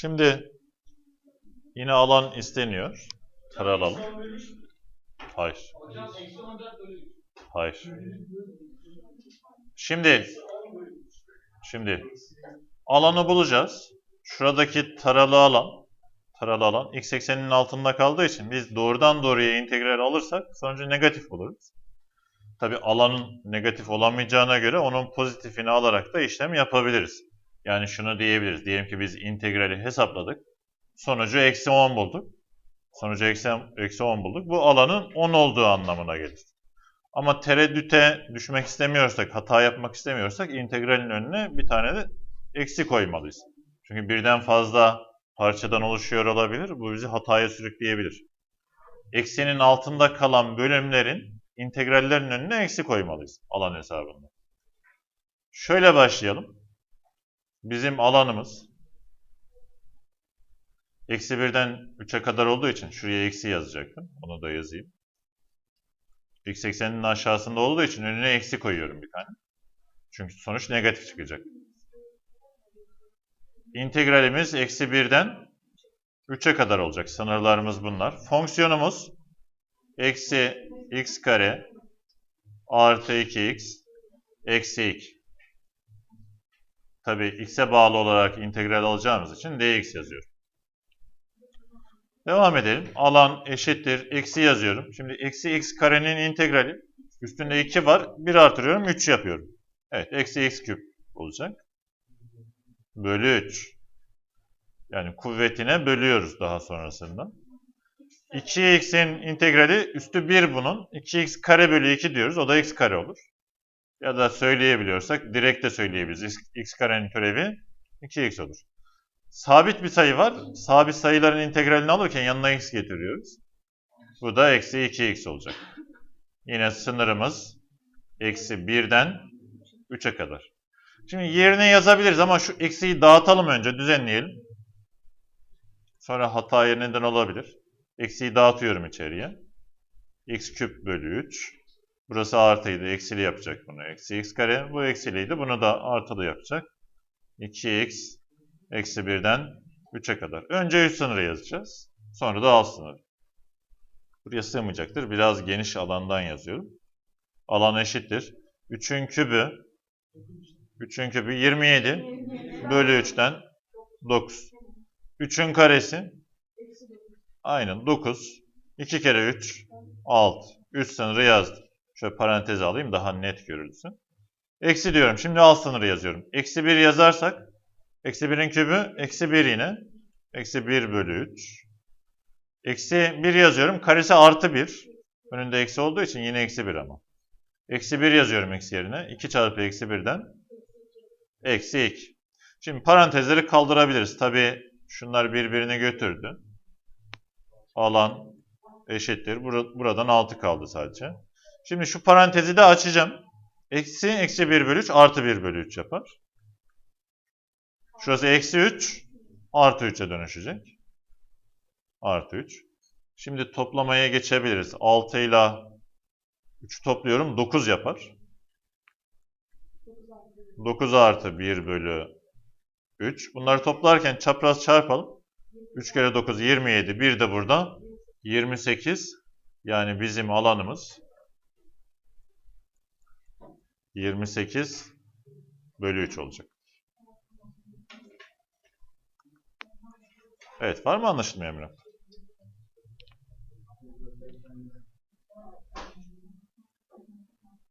Şimdi yine alan isteniyor. Taralalım. Hayır. Hayır. Şimdi şimdi alanı bulacağız. Şuradaki taralı alan taralı alan x ekseninin altında kaldığı için biz doğrudan doğruya integral alırsak sonucu negatif buluruz. Tabi alanın negatif olamayacağına göre onun pozitifini alarak da işlem yapabiliriz. Yani şunu diyebiliriz. Diyelim ki biz integrali hesapladık. Sonucu eksi 10 bulduk. Sonucu eksi, eksi 10 bulduk. Bu alanın 10 olduğu anlamına gelir. Ama tereddüte düşmek istemiyorsak, hata yapmak istemiyorsak integralin önüne bir tane de eksi koymalıyız. Çünkü birden fazla parçadan oluşuyor olabilir. Bu bizi hataya sürükleyebilir. Eksenin altında kalan bölümlerin integrallerin önüne eksi koymalıyız alan hesabında. Şöyle başlayalım. Bizim alanımız eksi 1'den 3'e kadar olduğu için şuraya eksi yazacaktım. Onu da yazayım. X ekseninin aşağısında olduğu için önüne eksi koyuyorum bir tane. Çünkü sonuç negatif çıkacak. İntegralimiz eksi 1'den 3'e kadar olacak. Sınırlarımız bunlar. Fonksiyonumuz eksi x kare artı 2x eksi 2. Tabi x'e bağlı olarak integral alacağımız için dx yazıyorum. Devam edelim. Alan eşittir. Eksi yazıyorum. Şimdi eksi x karenin integrali. Üstünde 2 var. 1 artırıyorum. 3 yapıyorum. Evet. Eksi x küp olacak. Bölü 3. Yani kuvvetine bölüyoruz daha sonrasında. 2x'in integrali üstü 1 bunun. 2x kare bölü 2 diyoruz. O da x kare olur. Ya da söyleyebiliyorsak direkt de söyleyebiliriz. x, karenin türevi 2x olur. Sabit bir sayı var. Sabit sayıların integralini alırken yanına x getiriyoruz. Bu da eksi 2x olacak. Yine sınırımız eksi 1'den 3'e kadar. Şimdi yerine yazabiliriz ama şu eksiyi dağıtalım önce, düzenleyelim. Sonra hataya neden olabilir. Eksiyi dağıtıyorum içeriye. x küp bölü 3. Burası artıydı, eksili yapacak bunu. Eksi x kare, bu eksiliydi. Bunu da artılı yapacak. 2x eksi 1'den 3'e kadar. Önce üst sınırı yazacağız. Sonra da alt sınırı. Buraya sığmayacaktır. Biraz geniş alandan yazıyorum. Alan eşittir. 3'ün kübü 3'ün kübü 27 bölü 3'ten 9. 3'ün karesi aynen 9. 2 kere 3 6. Üst sınırı yazdım. Şöyle parantez alayım daha net görülsün. Eksi diyorum. Şimdi alt sınırı yazıyorum. Eksi 1 yazarsak eksi 1'in kübü eksi 1 yine. Eksi 1 bölü 3. Eksi 1 yazıyorum. Karesi artı 1. Önünde eksi olduğu için yine eksi 1 ama. Eksi 1 yazıyorum eksi yerine. 2 çarpı eksi 1'den eksi 2. Şimdi parantezleri kaldırabiliriz. Tabi şunlar birbirini götürdü. Alan eşittir. Bur- Buradan 6 kaldı sadece. Şimdi şu parantezi de açacağım. Eksi, eksi 1 bölü 3 artı 1 bölü 3 yapar. Şurası eksi 3 artı 3'e dönüşecek. Artı 3. Şimdi toplamaya geçebiliriz. 6 ile 3'ü topluyorum. 9 yapar. 9 artı 1 bölü 3. Bunları toplarken çapraz çarpalım. 3 kere 9 27. 1 de burada. 28. Yani bizim alanımız 28 bölü 3 olacak. Evet, var mı anlaşılmayan bir?